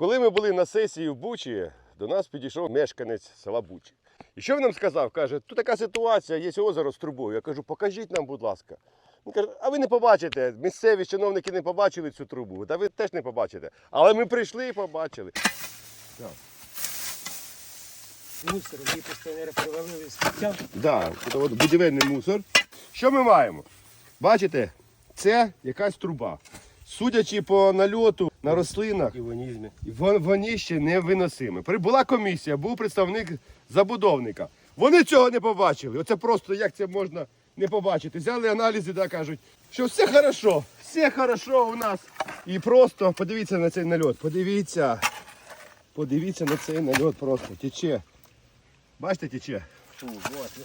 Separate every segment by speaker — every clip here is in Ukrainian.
Speaker 1: Коли ми були на сесії в Бучі, до нас підійшов мешканець села Бучі. І що він нам сказав? Каже, тут така ситуація, є озеро з трубою. Я кажу, покажіть нам, будь ласка. Він каже, а ви не побачите. Місцеві чиновники не побачили цю трубу, та ви теж не побачите. Але ми прийшли і побачили.
Speaker 2: Мусор, її постійно перевалили сміття.
Speaker 1: Да, це от будівельний мусор. Що ми маємо? Бачите, це якась труба. Судячи по нальоту на рослинах, вони ще не виносими. Прибула комісія, був представник забудовника. Вони цього не побачили. Оце просто як це можна не побачити. Взяли аналізи та кажуть, що все хорошо, все хорошо у нас. І просто подивіться на цей нальот. Подивіться. Подивіться на цей нальот просто. Тече. Бачите, тече.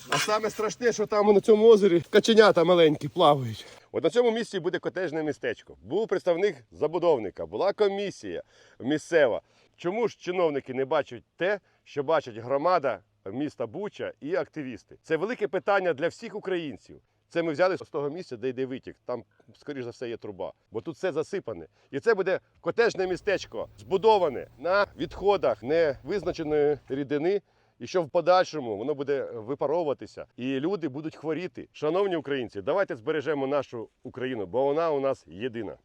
Speaker 1: А саме страшне, що там на цьому озері каченята маленькі плавають. От на цьому місці буде котежне містечко. Був представник забудовника, була комісія місцева. Чому ж чиновники не бачать те, що бачить громада міста Буча і активісти? Це велике питання для всіх українців. Це ми взяли з того місця, де йде витік. Там, скоріш за все, є труба. Бо тут все засипане. І це буде котежне містечко, збудоване на відходах невизначеної рідини. І що в подальшому воно буде випаровуватися, і люди будуть хворіти. Шановні українці, давайте збережемо нашу Україну, бо вона у нас єдина.